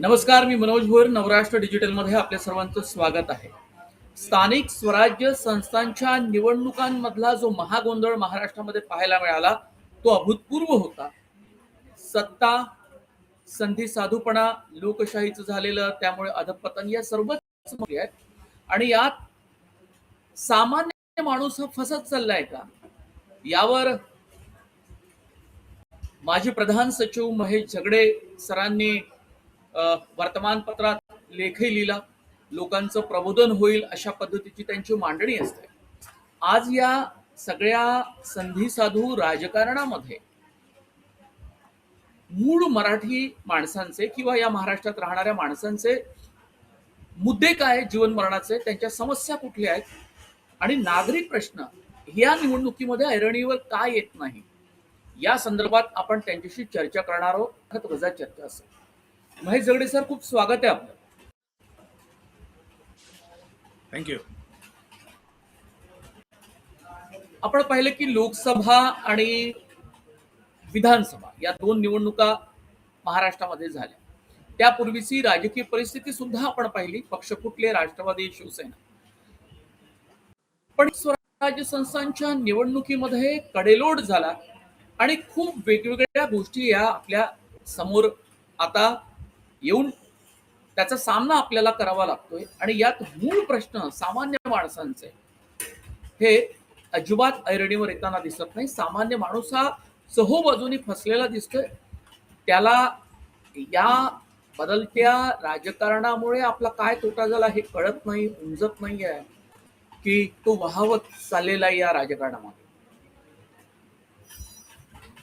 नमस्कार मी मनोज भोर नवराष्ट्र डिजिटलमध्ये आपल्या सर्वांचं स्वागत आहे. स्थानिक स्वराज्य संस्थांच्या निवडणुकांमधला जो महागोंधळ महाराष्ट्रामध्ये पाहायला मिळाला तो अभूतपूर्व होता. सत्ता संधी साधूपणा लोकशाहीचं झालेलं त्यामुळे अधपतन या सर्वच आहेत. आणि यात सामान्य माणूस हा फसत चाललाय का? यावर माजी प्रधान सचिव महेश झगडे सरांनी वर्तमानपत्रात लेखही लिहिला. लोकांचं प्रबोधन होईल अशा पद्धतीची त्यांची मांडणी असते. आज या सगळ्या संधी साधू राजकारणामध्ये मूळ मराठी माणसांचे किंवा या महाराष्ट्रात राहणाऱ्या माणसांचे मुद्दे काय जीवन मरणाचे त्यांच्या समस्या कुठल्या आहेत? आणि नागरिक प्रश्न या निवडणुकीमध्ये ऐरणीवर का येत नाही? या संदर्भात आपण त्यांच्याशी चर्चा करणार आहोत. वजा चर्चा असेल. महेश झगडे सर खूप स्वागत आहे आपलं. थँक्यू आपण पाहिलं की लोकसभा आणि विधानसभा या दोन निवडणुका महाराष्ट्रामध्ये झाल्या. त्यापूर्वीची राजकीय परिस्थिती सुद्धा आपण पाहिली पक्ष कुठले राष्ट्रवादी शिवसेना. पण स्वराज्य संस्थांच्या निवडणुकीमध्ये कडेलोट झाला आणि खूप वेगवेगळ्या गोष्टी या आपल्यासमोर आता येऊन त्याचा सामना आपल्याला करावा लागतोय. आणि यात मूळ प्रश्न सामान्य माणसांचे. हे अजिबात ऐरणीवर येताना दिसत नाही. सामान्य माणूस हा सहोबाजूनी फसलेला दिसतोय. त्याला या बदलत्या राजकारणामुळे आपला काय तोटा झाला हे कळत नाही उमजत नाही आहे की तो वाहवत चाललेला आहे या राजकारणामध्ये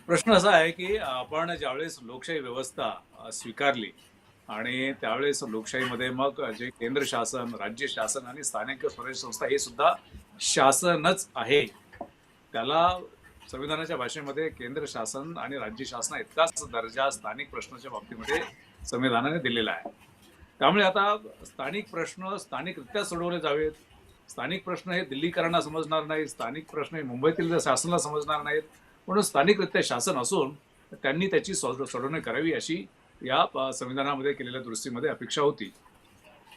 प्रश्न असा आहे की आपण ज्यावेळेस लोकशाही व्यवस्था स्वीकारली आणि त्यावेळेस लोकशाहीमध्ये मग जे केंद्र शासन राज्य शासन आणि स्थानिक स्वराज्य संस्था हे सुद्धा शासनच आहे. त्याला संविधानाच्या भाषेमध्ये केंद्र शासन आणि राज्य शासन इतकाच दर्जा स्थानिक प्रश्नाच्या बाबतीमध्ये संविधानाने दिलेला आहे. त्यामुळे आता स्थानिक प्रश्न स्थानिकरित्या सोडवले जावेत. स्थानिक प्रश्न हे दिल्लीकरांना समजणार नाहीत. स्थानिक प्रश्न हे मुंबईतील शासनाला समजणार नाहीत. म्हणून स्थानिकरित्या शासन असून त्यांनी त्याची सोडवणी करावी अशी या संविधानामध्ये केलेल्या दुरुस्तीमध्ये अपेक्षा होती.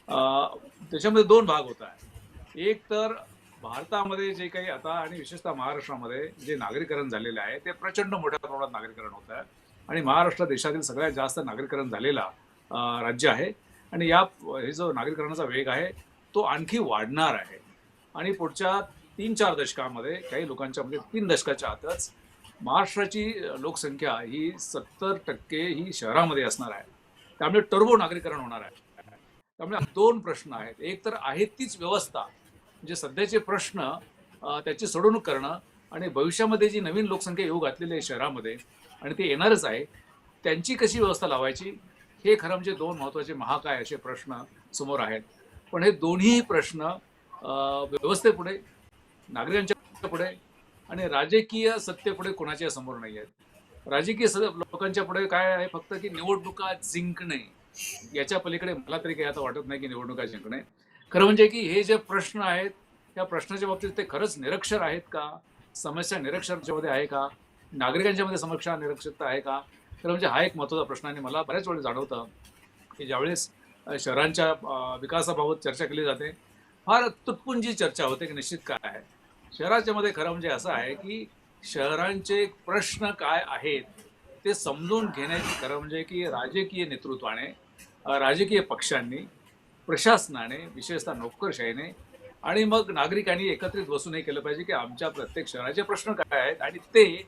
त्याच्यामध्ये दोन भाग होत आहे एक तर भारतामध्ये जे काही आता आणि विशेषतः महाराष्ट्रामध्ये जे नागरीकरण झालेलं आहे ते प्रचंड मोठ्या प्रमाणात नागरीकरण होत आहे. आणि महाराष्ट्र देशातील सगळ्यात जास्त नागरीकरण झालेला राज्य आहे. आणि या हे जो नागरीकरणाचा वेग आहे तो आणखी वाढणार आहे. आणि पुढच्या तीन चार दशकामध्ये काही लोकांच्या म्हणजे तीन दशकाच्या आतच महाराष्ट्राची लोकसंख्या ही सत्तर टक्के ही शहरामध्ये असणार आहे. त्यामुळे टर्बो नागरीकरण होणार आहे. त्यामुळे दोन प्रश्न आहेत. एक तर आहे तीच व्यवस्था. म्हणजे सध्याचे प्रश्न त्याची सोडवणूक करणं आणि भविष्यामध्ये जी नवीन लोकसंख्या येऊ घातलेली आहे शहरामध्ये आणि ते येणारच आहे त्यांची कशी व्यवस्था लावायची? हे खरं म्हणजे दोन महत्त्वाचे महाकाय असे प्रश्न समोर आहेत. पण हे दोन्ही प्रश्न व्यवस्थेपुढे नागरिकांच्या पुढे आणि राजकीय सत्तेपुढे कोणाच्या समोर नाही आहेत राजकीय लोकांच्या पुढे काय आहे फक्त की निवडणुका जिंकणे. याच्या पलीकडे मला तरी काही आता वाटत नाही की निवडणुका जिंकणे. खरं म्हणजे की हे जे प्रश्न आहेत त्या प्रश्नाच्या बाबतीत ते खरंच निरक्षर आहेत का? समस्या निरक्षरच्यामध्ये आहे का? नागरिकांच्या मध्ये समस्या निरक्षरता आहे का? खरं म्हणजे हा एक महत्त्वाचा प्रश्न आणि मला बऱ्याच वेळेस जाणवतं की ज्यावेळेस शहरांच्या विकासाबाबत चर्चा केली जाते फार तुटपुंजी चर्चा होते की निश्चित काय आहे. शहराच्या मध्ये खरं म्हणजे असं आहे की शहरांचे प्रश्न काय आहेत ते समजून घेण्याची खरं म्हणजे की राजकीय नेतृत्वाने राजकीय पक्षांनी प्रशासनाने विशेषतः नोकरशाहीने आणि मग नागरिकांनी एकत्रित बसून हे केलं पाहिजे की आमच्या प्रत्येक शहराचे प्रश्न काय आहेत आणि ते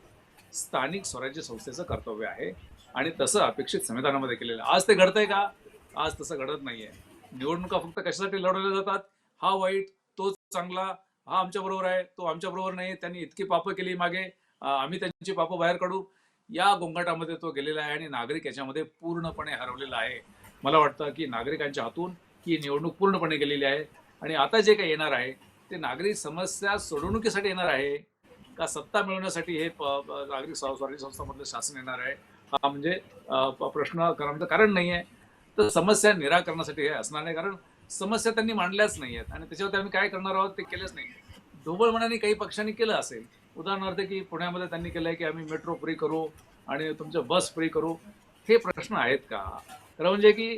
स्थानिक स्वराज्य संस्थेचं कर्तव्य आहे आणि तसं अपेक्षित संविधानामध्ये केलेलं आज ते घडतंय का? आज तसं घडत नाहीये. निवडणुका फक्त कशासाठी लढवल्या जातात? हा वाईट तो चांगला हा आमच्या बरोबर आहे तो आमच्या बरोबर नाही त्यांनी इतकी पापं केली मागे आम्ही त्यांची पापं बाहेर काढू. या गोंगाटामध्ये तो गेलेला आहे आणि नागरिक याच्यामध्ये पूर्णपणे हरवलेला आहे. मला वाटतं की नागरिकांच्या हातून ही निवडणूक पूर्णपणे गेलेली आहे. आणि आता जे काही येणार आहे ते नागरिक समस्या सोडवणुकीसाठी येणार आहे का सत्ता मिळवण्यासाठी हे नागरिक स्व- स्वराज्य संस्थामधलं शासन येणार आहे? हा म्हणजे प्रश्न करण्याचं कारण नाही आहे तर समस्या निराकरणासाठी हे असणार नाही. कारण समस्या त्यांनी मांडल्याच नाही आहेत आणि त्याच्यावरती आम्ही काय करणार आहोत ते केलंच नाही. ढोबळ मनाने काही पक्षांनी केलं असेल उदाहरणार्थ की पुण्यामध्ये त्यांनी केलंय की आम्ही मेट्रो फ्री करू आणि तुमचं बस फ्री करू हे प्रश्न आहेत का? खरं म्हणजे की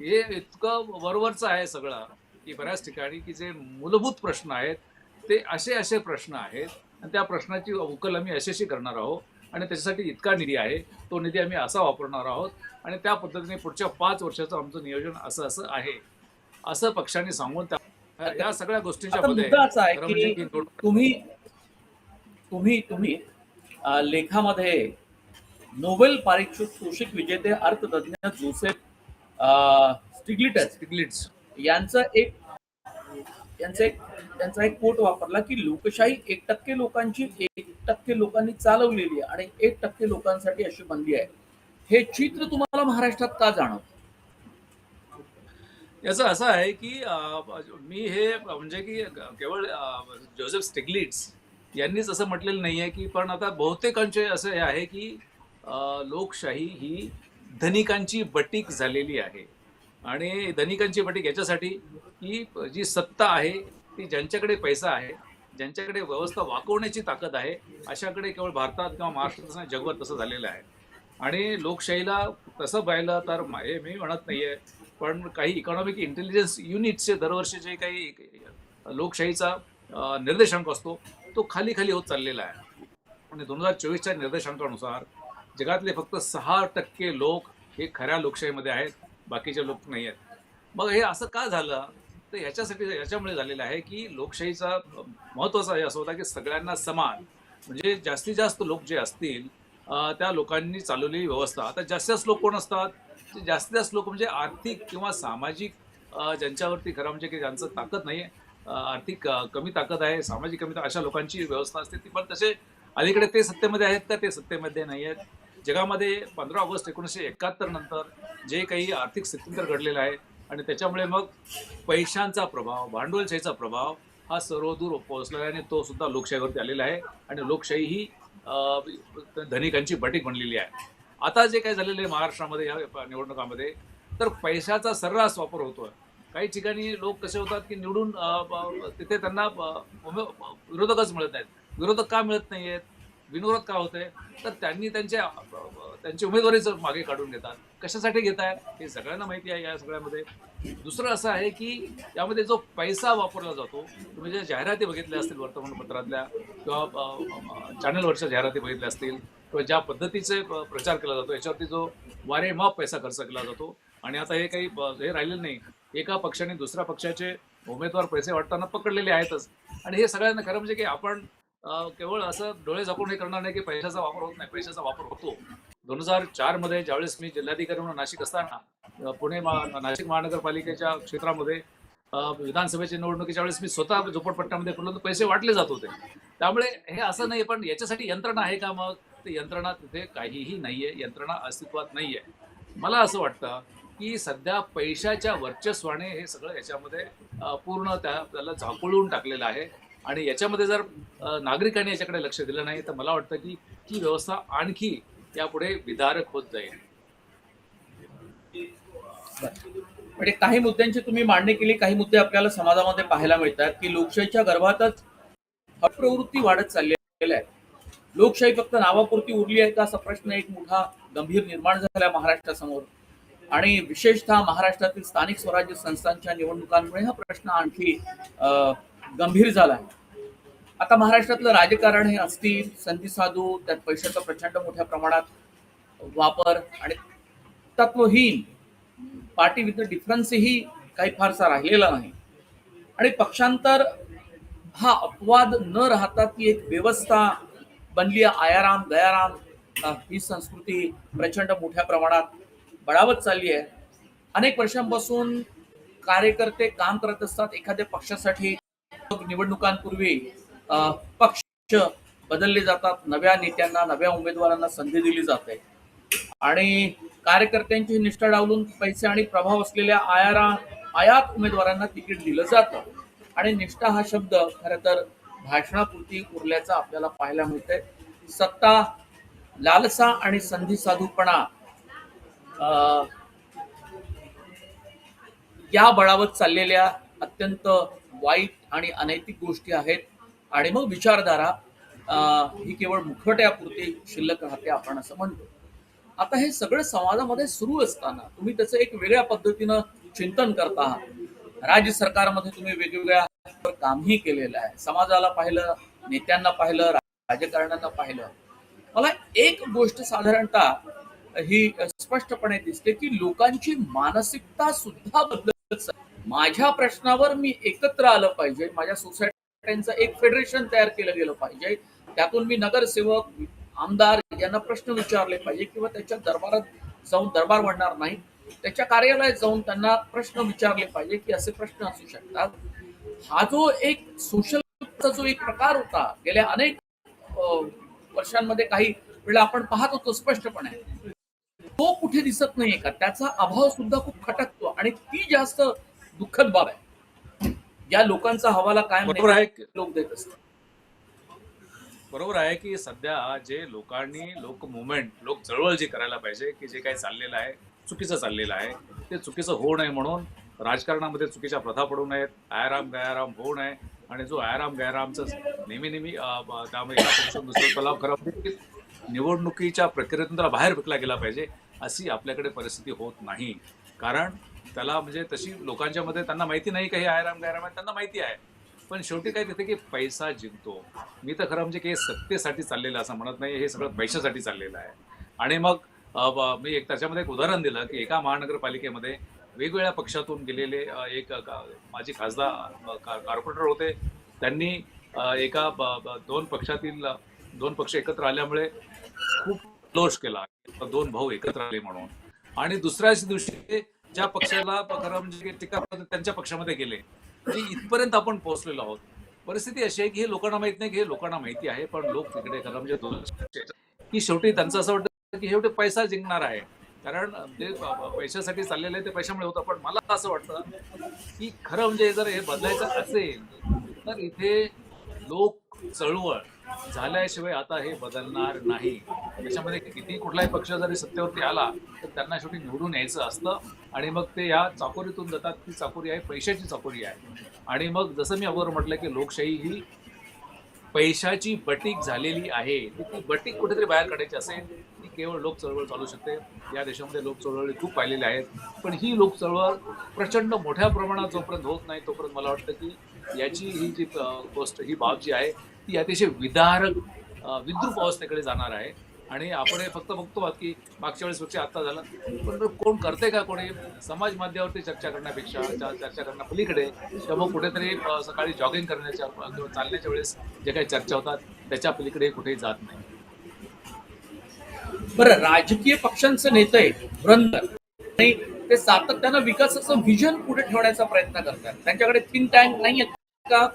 हे इतकं वरवरचं आहे सगळं की बऱ्याच ठिकाणी की जे मूलभूत प्रश्न आहेत ते असे असे प्रश्न आहेत आणि त्या प्रश्नाची उकल आम्ही अशी अशी करणार आहोत आणि त्याच्यासाठी इतका निधी आहे तो निधी आम्ही असा वापरणार आहोत आणि त्या पद्धतीने पुढच्या पाच वर्षाचं आमचं नियोजन असं असं आहे. असं पक्षांनी सांगून त्या या सगळ्या गोष्टींच्या मध्ये तुम्ही तुम्ही तुम्ही लेखामध्ये नोबेल पारितोषिक तोषिक विजेते अर्थतज्ञ जोसेफ स्टिग्लिटस स्टिग्लिट्स. यांचं एक यांचा एक त्यांचा एक कोट वापरला की लोकशाही एक टक्के लोकांची एक टक्के लोकांनी चालवलेली आहे आणि एक टक्के लोकांसाठी अशी बनली आहे. हे चित्र तुम्हाला महाराष्ट्रात का जाणवतं? याचं असं आहे की मी हे म्हणजे की केवळ जोसेफ स्टिग्लिट्स यांनीच असं म्हटलेलं नाही आहे की पण आता बहुतेकांचे असं हे आहे की लोकशाही ही धनिकांची बटीक झालेली आहे. आणि धनिकांची बटीक याच्यासाठी की जी सत्ता आहे ती ज्यांच्याकडे पैसा आहे ज्यांच्याकडे व्यवस्था वाकवण्याची ताकद आहे अशाकडे केवळ भारतात किंवा महाराष्ट्रात नाही, जगभर तसं झालेलं आहे. आणि लोकशाहीला तसं पाहिलं तर हे मी म्हणत नाहीये पण काही इकॉनॉमिक इंटेलिजन्स युनिटचे दरवर्षी जे काही लोकशाहीचा निर्देशांक असतो तो खाली खाली होत चाललेला आहे. आणि दोन हजार चोवीसच्या निर्देशांकानुसार जगातले फक्त सहा टक्के लोक हे खऱ्या लोकशाहीमध्ये आहेत बाकीचे लोक नाही आहेत. मग हे असं का झालं? तर ह्याच्यासाठी याच्यामुळे झालेलं आहे की लोकशाहीचा महत्त्वाचा हे असं होता की सगळ्यांना समान म्हणजे जास्तीत जास्त लोक जे असतील त्या लोकांनी चालवलेली व्यवस्था. आता जास्तीत जास्त लोक कोण असतात? जास्तीत जास्त लोक म्हणजे आर्थिक किंवा सामाजिक ज्यांच्यावरती खरं म्हणजे की ज्यांचं ताकद नाही आहे आर्थिक कमी ताकद आहे सामाजिक कमी अशा लोकांची व्यवस्था असते. ती पण तसे अलीकडे ते सत्तेमध्ये आहेत का ते सत्तेमध्ये नाही आहेत. जगामध्ये पंधरा ऑगस्ट एकोणीसशे एकाहत्तर नंतर जे काही आर्थिक स्थित्यंतर घडलेलं आहे आणि त्याच्यामुळे मग पैशांचा प्रभाव भांडवलशाहीचा प्रभाव हा सर्वदूर पोहोचलेला आहे आणि तो सुद्धा लोकशाहीवरती आलेला आहे. आणि लोकशाही ही धनिकांची बटीक बनलेली आहे. आता जे काही झालेलं आहे महाराष्ट्रामध्ये या निवडणुकामध्ये तर पैशाचा सर्रास वापर होतोय. काही ठिकाणी लोक कसे होतात की निवडून तिथे त्यांना विरोधकच मिळत नाहीत. विरोधक का मिळत नाही आहेत बिनविरोध का होते तर त्यांनी त्यांच्या त्यांची उमेदवारीच मागे काढून घेतात कशासाठी घेत आहे हे सगळ्यांना माहिती आहे या सगळ्यामध्ये. दुसरं असं आहे की यामध्ये जो पैसा वापरला जातो तुम्ही ज्या जाहिराती बघितल्या असतील वर्तमानपत्रातल्या किंवा चॅनलवरच्या जाहिराती बघितल्या असतील किंवा ज्या पद्धतीचे प्रचार केला जातो याच्यावरती जो वारेमाप पैसा खर्च केला जातो. आणि आता हे काही हे राहिलेलं नाही. एका पक्षाने दुसऱ्या पक्षाचे उमेदवार पैसे वाटताना पकडलेले आहेतच. आणि हे सगळ्यांना खरं म्हणजे की आपण केवळ असं डोळे झाकून हे करणार नाही की पैशाचा वापर होत नाही पैशाचा वापर होतो. दोन हजार चारमध्ये ज्यावेळेस मी जिल्हाधिकारी म्हणून नाशिक असताना पुणे नाशिक महानगरपालिकेच्या क्षेत्रामध्ये विधानसभेच्या विधानसभेची निवडणुकीच्या वेळेस मी स्वतः झोपडपट्ट्यामध्ये फिरलो तर पैसे वाटले जात होते. त्यामुळे हे असं नाही पण याच्यासाठी यंत्रणा आहे का मग? यंत्रणा तिथे काहीही नाहीये यंत्रणा अस्तित्वात नाहीये. मला असं वाटतं की सध्या पैशाच्या वर्चस्वाने हे सगळं याच्यामध्ये पूर्ण त्या त्याला झाकोळून टाकलेलं आहे. आणि याच्यामध्ये जर नागरिकांनी याच्याकडे लक्ष दिलं नाही तर मला वाटतं की ही व्यवस्था आणखी यापुढे विदारक होत जाईल. म्हणजे काही मुद्द्यांची तुम्ही मांडणी केली काही मुद्दे आपल्याला समाजामध्ये पाहायला मिळतात की लोकशाहीच्या गर्भातच अप्रवृत्ती वाढत चाललेल्या आहे. लोकशाही फक्त नावापुरती उरली आहे का असा प्रश्न एक मोठा गंभीर निर्माण झाला महाराष्ट्रासमोर. आणि विशेषतः महाराष्ट्रातील स्थानिक स्वराज्य संस्थांच्या निवडणुकांमुळे हा प्रश्न आणखी गंभीर झाला आहे आता महाराष्ट्रातलं राजकारण हे असतील संधी साधू त्यात पैशाचा प्रचंड मोठ्या प्रमाणात वापर आणि तत्वहीन पार्टी विथ डिफरन्सही काही फारसा राहिलेला नाही. आणि पक्षांतर हा अपवाद न राहता ती एक व्यवस्था बनली आहे. आयाराम गयाराम ही संस्कृती प्रचंड मोठ्या प्रमाणात बळावत चालली आहे. अनेक वर्षांपासून कार्यकर्ते काम करत असतात एखाद्या पक्षासाठी. निवडणुकांपूर्वी पक्ष बदलले जातात नव्या नेत्यांना नव्या उमेदवारांना संधी दिली जाते. आणि कार्यकर्त्यांची निष्ठा डावलून पैसे आणि प्रभाव असलेल्या आयारा आयात उमेदवारांना तिकीट दिलं जातं. आणि निष्ठा हा शब्द खरं तर भाषणापुरती उरल्याचा आपल्याला पाहायला मिळतंय. सत्ता लालसा आणि संधी साधूपणा अं, या बळावत चाललेल्या अत्यंत वाईट आणि अनैतिक गोष्टी आहेत. आणि मग विचारधारा अं, ही केवळ मुखवट्यापुरती शिल्लक राहते आपण असं म्हणतो. आता हे सगळं समाजामध्ये सुरू असताना तुम्ही त्याचं एक वेगळ्या पद्धतीनं चिंतन करता. आहात राज्य सरकारमध्ये तुम्ही वेगवेगळ्या कामही केलेलं आहे. समाजाला पाहिलं नेत्यांना पाहिलं राजकारणांना पाहिलं. मला एक गोष्ट साधारणतः ही स्पष्टपणे दिसते की लोकांची मानसिकता सुद्धा बदलत माझ्या प्रश्नावर मी एकत्र आलं पाहिजे. माझ्या सोसायट्यांचं एक फेडरेशन तयार केलं गेलं पाहिजे. त्यातून मी नगरसेवक आमदार यांना प्रश्न विचारले पाहिजे किंवा त्याच्या दरबारात जाऊन दरबार म्हणणार नाही. त्याच्या कार्यालयात जाऊन त्यांना प्रश्न विचारले पाहिजे की असे प्रश्न असू शकतात. हा जो एक सोशल जो एक प्रकार होता गेल्या अनेक वर्षांमध्ये काही वेळा आपण पाहत होतो स्पष्टपणे. तो कुठे दिसत नाहीये का? त्याचा अभाव सुद्धा खूप खटकतो आणि ती जास्त दुःखद बाब आहे. या लोकांचा हवाला कायम बरोबर आहे लोक देत असतात. बरोबर आहे की सध्या जे लोकांनी लोक मुवमेंट लोक चळवळ जी करायला पाहिजे की जे काही चाललेलं आहे चुकीचं चाललेलं आहे ते चुकीचं होऊ नये म्हणून राजकारणामध्ये चुकीच्या प्रथा पडू नयेत आयाराम गयाराम होऊ नये. आणि जो आयाराम गयारामचं नेहमी नेहमी त्यामुळे तलाव खरं निवडणुकीच्या प्रक्रियेतून त्याला बाहेर फेकला गेला पाहिजे अशी आपल्याकडे परिस्थिती होत नाही. कारण त्याला म्हणजे तशी लोकांच्या मध्ये त्यांना माहिती नाही काही हे आयराम गायराम आहे त्यांना माहिती आहे. पण शेवटी काय तिथे की पैसा जिंकतो. मी तर खरं म्हणजे की हे सत्तेसाठी चाललेलं असं म्हणत नाही हे सगळं पैशासाठी चाललेलं आहे. आणि मग मी एक त्याच्यामध्ये एक उदाहरण दिलं की एका महानगरपालिकेमध्ये वेगवेगळ्या पक्षातून गेलेले एक अ, माजी खासदार कॉर्पोरेटर होते. त्यांनी एका दोन पक्षातील दोन पक्ष एकत्र आल्यामुळे खूप क्लोज केला. दोन भाऊ एकत्र आले म्हणून. आणि दुसऱ्याच दिवशी ज्या पक्षाला खरं म्हणजे टीका त्यांच्या पक्षामध्ये गेले. म्हणजे इथपर्यंत आपण पोहोचलेलो आहोत. परिस्थिती अशी आहे की हे लोकांना माहीत नाही की हे लोकांना माहिती आहे पण लोक तिकडे खरं म्हणजे दोन की शेवटी त्यांचं असं वाटतं की शेवटी पैसा जिंकणार आहे. कारण ते पैशासाठी चाललेले आहे ते पैशामुळे होतं पण मला असं वाटतं की खरं म्हणजे जर हे बदलायचं असेल तर इथे लोक चळवळ झाल्याशिवाय आता हे बदलणार नाही. त्याच्यामध्ये किती कुठलाही पक्ष जरी सत्तेवरती आला तर त्यांना शेवटी निवडून यायचं असतं आणि मग ते या चाकोरीतून जातात ती चाकोरी आहे पैशाची चाकोरी आहे. आणि मग जसं मी अगोदर म्हटलं की लोकशाही ही पैशाची बटीक झालेली आहे. ती बटीक कुठेतरी बाहेर काढायची असेल केवळ लोक चळवळ चालू शकते. या देशामध्ये लोक चळवळी खूप पाहिलेल्या आहेत. पण ही लोक चळवळ प्रचंड मोठ्या प्रमाणात जोपर्यंत होत नाही तोपर्यंत मला वाटतं की याची ही जी गोष्ट ही बाब जी आहे ती अतिशय विदारक अ, विद्रूप अवस्थेकडे जाणार आहे. आणि आपण हे फक्त बघतो आहात की मागच्या वेळेस पेक्षा आत्ता झालं. पण कोण करते का कोणी? समाज माध्यमावरती चर्चा करण्यापेक्षा चर्चा करण्या पलीकडे किंवा मग कुठेतरी सकाळी जॉगिंग करण्याच्या किंवा चालण्याच्या वेळेस जे काही चर्चा होतात त्याच्या पलीकडे कुठेही जात नाही. बरं राजकीय पक्षांचे नेते धुरंधर आणि ते सातत्यानं विकासाचं व्हिजन पुढे ठेवण्याचा प्रयत्न करतात. त्यांच्याकडे थिंक टँक नाही का?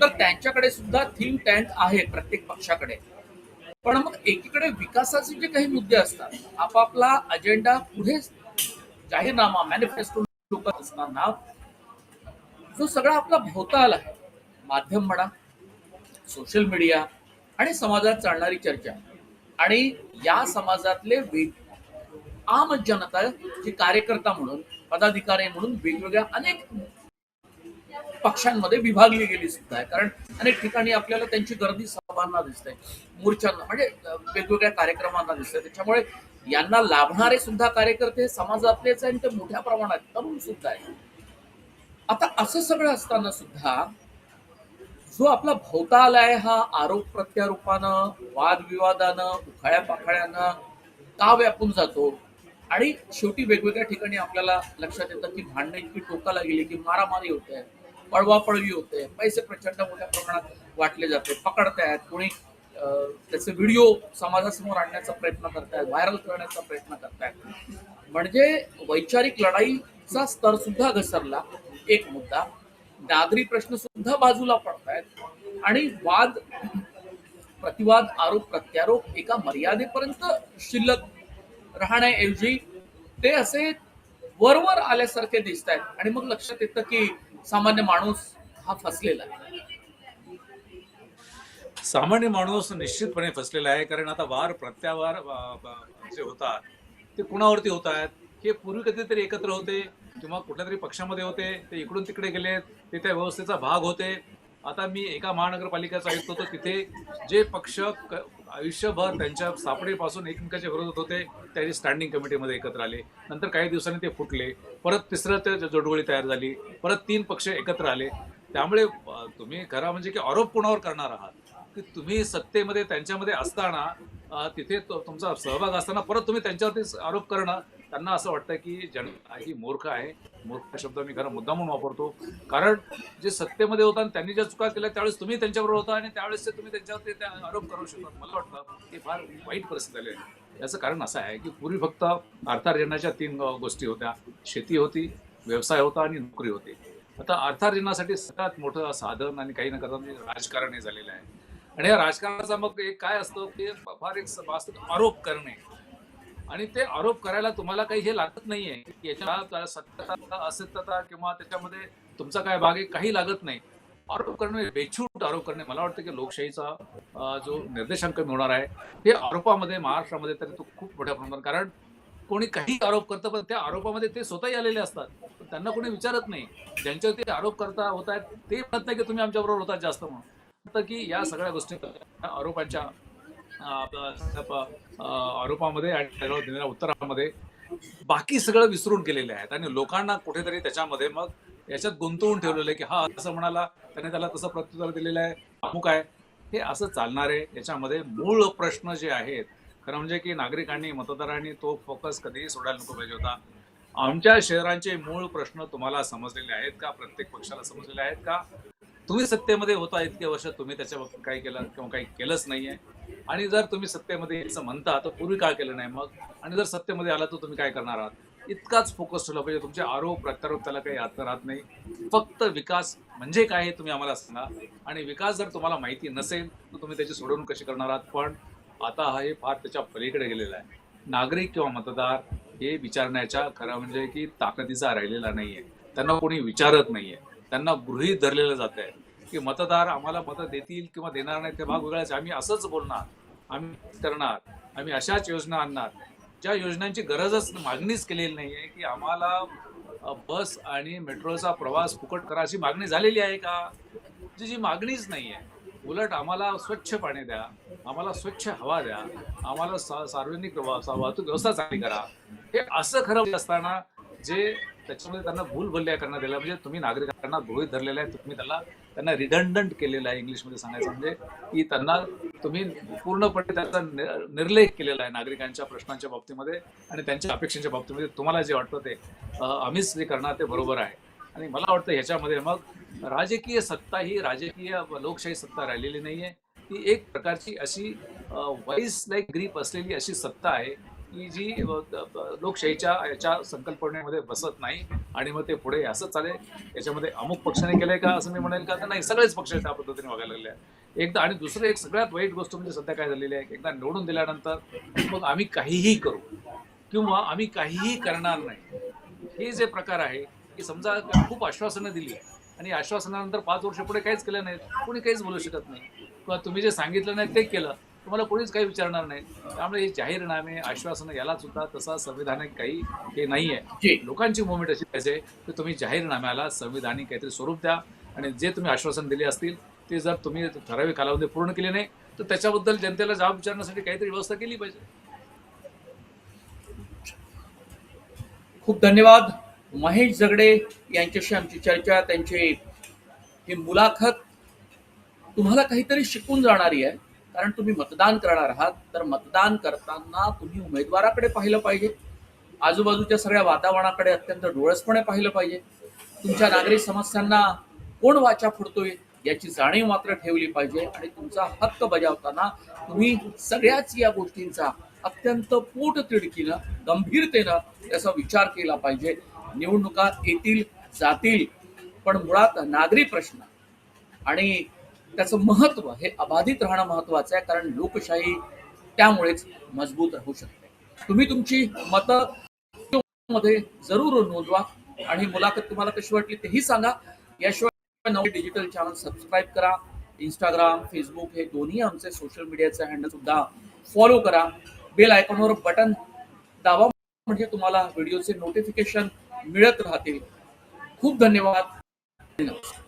तर त्यांच्याकडे सुद्धा थिंक टँक आहे प्रत्येक पक्षाकडे. पण मग एकीकडे विकासाचे जे काही मुद्दे असतात आपापला अजेंडा पुढे जाहीरनामा मॅनिफेस्टो लोकत असताना जो सगळा आपला भोवताल आहे. माध्यम म्हणा सोशल मीडिया आणि समाजात चालणारी चर्चा. आणि या समाजातले वेग आम जनता जे कार्यकर्ता म्हणून पदाधिकारी म्हणून वेगवेगळ्या अनेक पक्षांमध्ये विभागली गेली सुद्धा आहे. कारण अनेक ठिकाणी आपल्याला त्यांची गर्दी सभांना दिसते मोर्चांना म्हणजे वेगवेगळ्या कार्यक्रमांना दिसते. त्याच्यामुळे यांना लाभणारे सुद्धा कार्यकर्ते हे समाजातलेच आहे आणि ते मोठ्या प्रमाणात तरुण सुद्धा आहे आता असं सगळं असताना सुद्धा जो आपला भोवताल आहे हा आरोप प्रत्यारोपानं वादविवादानं उखाळ्या पाखाळ्यानं का व्यापून जातो? आणि शेवटी वेगवेगळ्या ठिकाणी आपल्याला लक्षात येतं की भांडणं इतकी टोकाला गेली की मारामारी होते पळवापळवी होते पैसे प्रचंड मोठ्या प्रमाणात वाटले जाते पकडतायत कोणी त्याचे व्हिडिओ समाजासमोर आणण्याचा प्रयत्न करतायत व्हायरल करण्याचा प्रयत्न करतायत. म्हणजे वैचारिक लढाईचा स्तर सुद्धा घसरला एक मुद्दा. नागरी प्रश्न सुद्धा बाजूला पडतो. आणि वाद प्रतिवाद आरोप प्रत्यारोप एका मर्यादेपर्यंत शिल्लक राहण्याऐवजी ते असे वरवर आल्यासारखे दिसत आहेत आणि मग लक्षात येतं की सामान्य माणूस हा फसलेला आहे. सामान्य माणूस निश्चितपणे फसलेला आहे कारण आता वार प्रत्यावार जे होतात ते कुणावरती होत आहेत? हे पूर्वी कधीतरी एकत्र होते किंवा कुठल्या तरी पक्षामध्ये होते ते इकडून तिकडे गेले ते त्या व्यवस्थेचा भाग होते. आता मी एका महानगरपालिकेचा आयुक्त होतो. तिथे जे पक्ष क- आयुष्यभर त्यांच्या सापडेपासून एकमेकाच्या विरोधात होते त्याचे स्टँडिंग कमिटीमध्ये एकत्र आले. नंतर काही दिवसांनी ते फुटले. परत तिसरं ते जोडगोळी तयार झाली. परत तीन पक्ष एकत्र आले. त्यामुळे तुम्ही खरा म्हणजे की आरोप कोणावर करणार आहात? की तुम्ही सत्तेमध्ये त्यांच्यामध्ये असताना तिथे तो- तुमचा सहभाग असताना परत तुम्ही त्यांच्यावरती आरोप करणं त्यांना असं वाटतं की जनता ही मूर्ख आहे. मूर्ख हा शब्द मी खरं मुद्दा म्हणून वापरतो. कारण जे सत्तेमध्ये होता आणि त्यांनी ज्या चुका केल्या त्यावेळेस तुम्ही त्यांच्याबरोबर होता आणि त्यावेळेस ते तुम्ही त्यांच्यावरती त्या आरोप करू शकता. मला वाटतं ते फार वाईट परिस्थिती आली आहे. याचं कारण असं आहे की पूर्वी फक्त अर्थार्जनाच्या तीन गोष्टी होत्या. शेती होती व्यवसाय होता आणि नोकरी होती. आता अर्थार्जनासाठी सगळ्यात मोठं साधन आणि काही ना करता म्हणजे राजकारण हे झालेलं आहे. आणि या राजकारणाचा मग एक काय असतं की फार एक वास्तविक आरोप करणे आणि ते आरोप करायला तुम्हाला काही हे लागत नाहीये याच्या सत्यता असत्यता किंवा त्याच्यामध्ये तुमचा काय भाग आहे काही लागत नाही. आरोप करणे बेछूट आरोप करणे मला वाटतं की लोकशाहीचा जो निर्देशांक मिळणार आहे ते आरोपामध्ये महाराष्ट्रामध्ये तरी तो खूप मोठ्या प्रमाणात कारण कोणी काही आरोप करतं पण त्या आरोपामध्ये ते स्वतःही आलेले असतात. पण त्यांना कोणी विचारत नाही. ज्यांच्यावरती आरोप करता होत आहेत ते म्हणत नाही की तुम्ही आमच्याबरोबर होतात जास्त म्हणून. की या सगळ्या गोष्टी आरोपांच्या आरोपामध्ये आणि त्याला दिलेल्या उत्तरामध्ये बाकी सगळं विसरून गेलेले आहेत. आणि लोकांना कुठेतरी त्याच्यामध्ये मग याच्यात गुंतवून ठेवलेलं आहे की हा असं म्हणाला त्याने त्याला तसं प्रत्युत्तर दिलेलं आहे अमुक आहे. हे असं चालणार आहे. याच्यामध्ये मूळ प्रश्न जे आहेत खरं म्हणजे की नागरिकांनी मतदारांनी तो फोकस कधीही सोडायला नको पाहिजे होता. आमच्या शहरांचे मूळ प्रश्न तुम्हाला समजलेले आहेत का? प्रत्येक पक्षाला समजलेले आहेत का? तुम्ही सत्तेमध्ये होता इतके वर्ष तुम्ही त्याच्या बाबतीत काही केलं किंवा काही केलंच नाहीये. आणि जर तुम्ही सत्तेमध्ये यायचं म्हणता तर पूर्वी काय केलं नाही मग? आणि जर सत्तेमध्ये आला तर तुम्ही काय करणार आहात? इतकाच फोकस ठेवला पाहिजे. तुमचे आरोप प्रत्यारोप त्याला काही अर्थ राहत नाही. फक्त विकास म्हणजे काय हे तुम्ही आम्हाला सांगा. आणि विकास जर तुम्हाला माहिती नसेल तर तुम्ही त्याची सोडवणूक कशी करणार आहात? पण आता हा हे फार त्याच्या पलीकडे गेलेला आहे. नागरिक किंवा मतदार हे विचारण्याच्या खरं म्हणजे की ताकदीचा राहिलेला नाहीये. त्यांना कोणी विचारत नाहीये. त्यांना गृहीत धरलेलं जात आहे की मतदार आम्हाला मतं देतील किंवा देणार नाही ते भाग वेगळाच आम्ही असंच बोलणार आम्ही करणार आम्ही अशाच योजना आणणार. ज्या योजनांची गरजच मागणीच केलेली नाही आहे की आम्हाला बस आणि मेट्रोचा प्रवास फुकट करा अशी मागणी झालेली आहे का? जी जी मागणीच नाही आहे उलट आम्हाला स्वच्छ पाणी द्या आम्हाला स्वच्छ हवा द्या आम्हाला सा- सार्वजनिक वाहतूक व्यवस्था चांगली करा. हे असं खरं असताना जे त्याच्यामध्ये त्यांना भूल भल्ल्या करण्यात आल्या. म्हणजे तुम्ही नागरिकांना गृहित धरलेलं आहे तुम्ही त्याला त्यांना रिडंडंट केलेलं आहे इंग्लिशमध्ये सांगायचं म्हणजे की त्यांना तुम्ही पूर्णपणे त्याचा निर्लेख केलेला आहे नागरिकांच्या प्रश्नांच्या बाबतीमध्ये आणि त्यांच्या अपेक्षांच्या बाबतीमध्ये. तुम्हाला जे वाटतं ते आम्हीच जे करणार ते बरोबर आहे. आणि मला वाटतं ह्याच्यामध्ये मग राजकीय सत्ता ही राजकीय लोकशाही सत्ता राहिलेली नाहीये. ती एक प्रकारची अशी वाईस लाईक ग्रीप असलेली अशी सत्ता आहे. की जी लोकशाहीच्या याच्या संकल्पनेमध्ये बसत नाही आणि मग ते पुढे असंच चालेल. याच्यामध्ये अमुक पक्षाने केलंय का असं मी म्हणेल का? तर नाही सगळेच पक्ष त्या पद्धतीने वागायला लागले एकदा आणि दुसरं एक सगळ्यात वाईट गोष्ट म्हणजे सध्या काय झालेली आहे एकदा निवडून दिल्यानंतर मग आम्ही काहीही करू किंवा आम्ही काहीही करणार नाही. हे जे प्रकार आहे की समजा खूप आश्वासनं दिली आणि आश्वासनानंतर पाच वर्ष पुढे काहीच केलं नाही कोणी काहीच बोलू शकत नाही. किंवा तुम्ही जे सांगितलं नाही ते केलं. तुम्हाला कोणीच काही विचारणार नाही. त्यामुळे हे जाहीरनामे आश्वासनं याला सुद्धा तसा संविधानिक काही हे नाही आहे लोकांची मुवमेंट अशी पाहिजे की तुम्ही जाहीरनाम्याला संविधानिक काहीतरी स्वरूप द्या आणि जे तुम्ही आश्वासन दिले असतील ते जर तुम्ही ठराविक कालावधी पूर्ण केले नाही तर त्याच्याबद्दल जनतेला जबाब विचारण्यासाठी काहीतरी व्यवस्था केली पाहिजे. खूप धन्यवाद. महेश झगडे यांच्याशी आमची चर्चा त्यांची ही मुलाखत तुम्हाला काहीतरी शिकून जाणारी आहे. कारण तुम्ही मतदान करणार आहात तर मतदान करताना तुम्ही उमेदवाराकडे पाहिलं पाहिजे. आजूबाजूच्या सगळ्या वातावरणाकडे अत्यंत डोळसपणे पाहिलं पाहिजे. तुमच्या नागरिक समस्यांना कोण वाचा फोडतोय याची जाणीव मात्र ठेवली पाहिजे आणि तुमचा हक्क बजावताना तुम्ही सगळ्याच या गोष्टींचा अत्यंत पोट तिडकीनं गंभीरतेनं त्याचा विचार केला पाहिजे. निवडणुका येतील जातील पण मुळात नागरी प्रश्न आणि त्याचं महत्त्व हे अबाधित राहणं महत्वाचं आहे कारण लोकशाही त्यामुळेच मजबूत राहू शकते. तुम्ही तुमची मतं मध्ये जरूर नोंदवा आणि मुलाखत तुम्हाला कशी वाटली तेही सांगा. याशिवाय नवे डिजिटल चॅनल सबस्क्राईब करा. इंस्टाग्राम फेसबुक हे दोन्ही आमचे सोशल मीडियाचे हँडल सुद्धा फॉलो करा. बेल आयकॉनवर बटन दावा म्हणजे तुम्हाला व्हिडिओचे नोटिफिकेशन मिळत राहतील. खूप धन्यवाद. नमस्कार